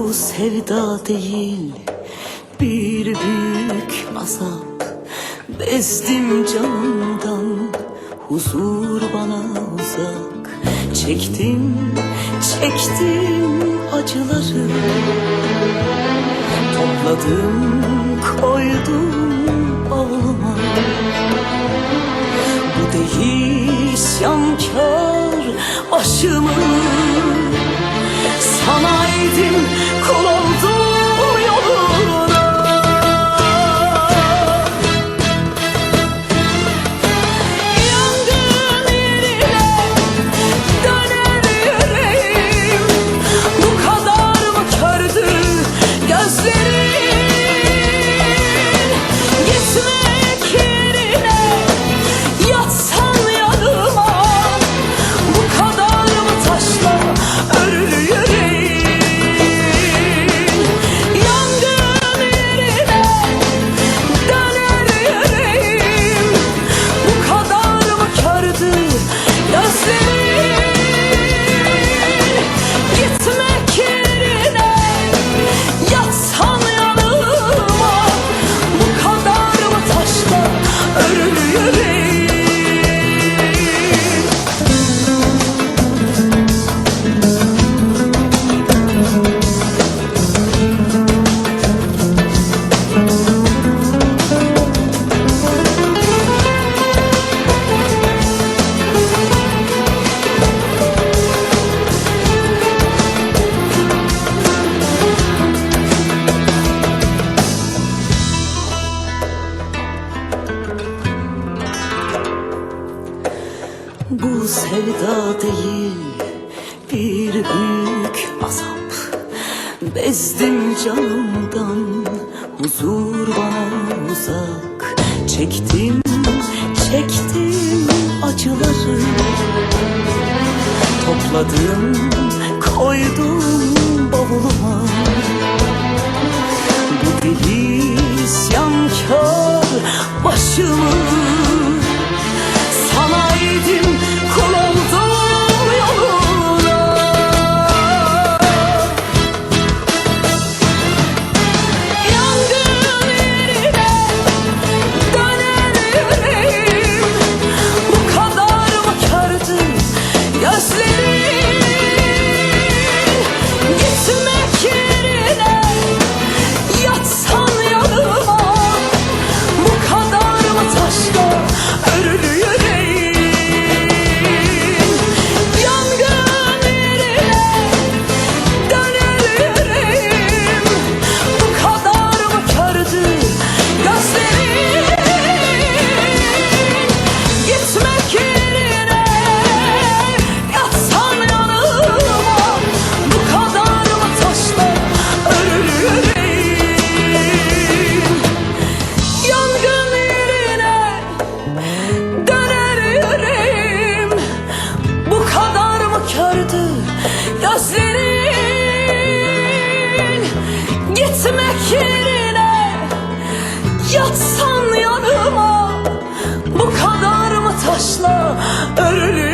bu sevda değil bir büyük azap. Bezdim canımdan huzur bana uzak. Çektim çektim acıları. Topladım koydum ağlama Bu değişyankar aşımın Bu sevda değil bir büyük azap. Bezdim canımdan huzur bana uzak. Çektim çektim acıları. Topladım koydum sleep. gitmek yerine Yatsan yanıma Bu kadar mı taşla örülür?